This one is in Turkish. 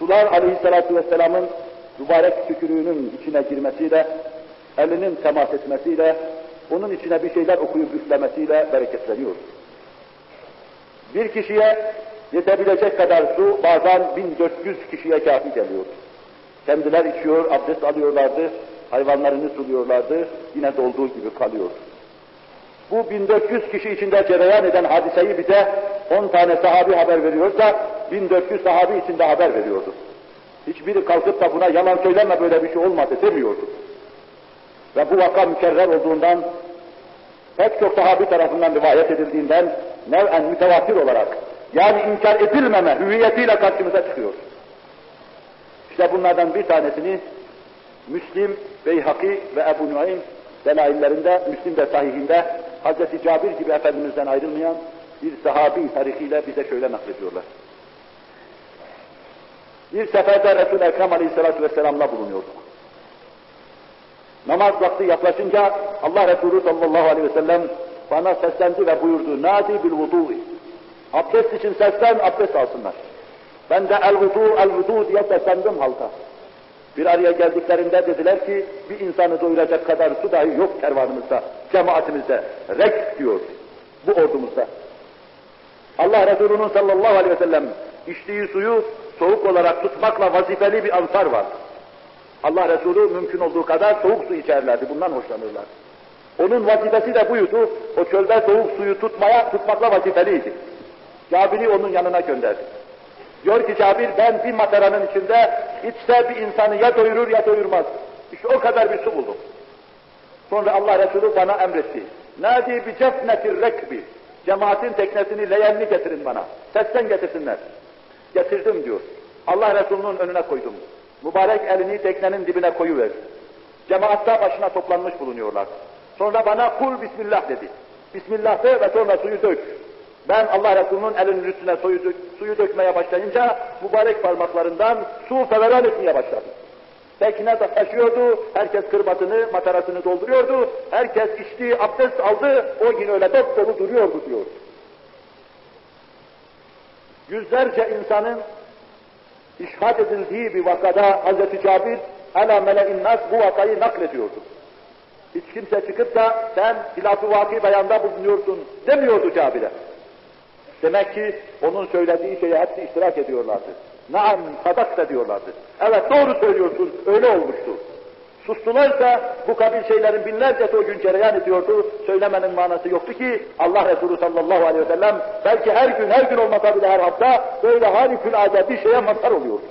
sular aleyhissalatu vesselamın mübarek tükürüğünün içine girmesiyle, elinin temas etmesiyle, onun içine bir şeyler okuyup üflemesiyle bereketleniyor. Bir kişiye yetebilecek kadar su bazen 1400 kişiye kafi geliyor. Kendiler içiyor, abdest alıyorlardı, hayvanlarını suluyorlardı, yine dolduğu gibi kalıyor. Bu 1400 kişi içinde cereyan eden hadiseyi bize 10 tane sahabi haber veriyorsa 1400 sahabi içinde haber veriyordu. Hiçbiri kalkıp da buna yalan söyleme böyle bir şey olmadı demiyordu. Ve bu vaka mükerrer olduğundan pek çok sahabi tarafından rivayet edildiğinden nev'en mütevatir olarak yani inkar edilmeme hüviyetiyle karşımıza çıkıyor. İşte bunlardan bir tanesini Müslim, Beyhaki ve Ebu Nuaym delaillerinde, Müslim de sahihinde Hz. Cabir gibi Efendimiz'den ayrılmayan bir sahabi tarihiyle bize şöyle naklediyorlar. Bir seferde Resul-i Ekrem Aleyhisselatü Vesselam'la bulunuyorduk. Namaz vakti yaklaşınca Allah Resulü sallallahu aleyhi ve sellem bana seslendi ve buyurdu. Nadi bil vudu'i. Abdest için seslen, abdest alsınlar. Ben de el vudu, el vudu diye seslendim halka. Bir araya geldiklerinde dediler ki, bir insanı doyuracak kadar su dahi yok kervanımızda, cemaatimizde. Rek diyor, bu ordumuzda. Allah Resulü'nün sallallahu aleyhi ve sellem içtiği suyu soğuk olarak tutmakla vazifeli bir ansar var. Allah Resulü mümkün olduğu kadar soğuk su içerlerdi, bundan hoşlanırlar. Onun vazifesi de buydu, o çölde soğuk suyu tutmaya, tutmakla vazifeliydi. Cabir'i onun yanına gönderdi. Diyor ki Cabir, ben bir materanın içinde içse bir insanı ya doyurur ya doyurmaz. İşte o kadar bir su buldum. Sonra Allah Resulü bana emretti. Nadi bi cefnetir rekbi. Cemaatin teknesini, leyenini getirin bana. Sesten getirsinler. Getirdim diyor. Allah Resulü'nün önüne koydum. Mübarek elini teknenin dibine koyuver. Cemaatta başına toplanmış bulunuyorlar. Sonra bana kul bismillah dedi. Bismillah de ve sonra suyu dök. Ben Allah Resulü'nün elinin üstüne suyu, dök, suyu dökmeye başlayınca mübarek parmaklarından su feveran etmeye başladı. De taşıyordu, herkes kırbatını, matarasını dolduruyordu, herkes içti, abdest aldı, o gün öyle dop dolu duruyordu diyor. Yüzlerce insanın işhat edildiği bir vakada Hz. Cabir ala mele'in nas bu vakayı naklediyordu. Hiç kimse çıkıp da sen hilaf-ı vaki beyanda bulunuyorsun demiyordu Cabir'e. Demek ki onun söylediği şeye hepsi iştirak ediyorlardı. Naam sadak da diyorlardı. Evet doğru söylüyorsun öyle olmuştu. Sustularsa bu kabil şeylerin binlerce o gün cereyan ediyordu. Söylemenin manası yoktu ki Allah Resulü sallallahu aleyhi ve sellem belki her gün her gün olmasa bile her hafta böyle harikulade bir şeye mazhar oluyordu.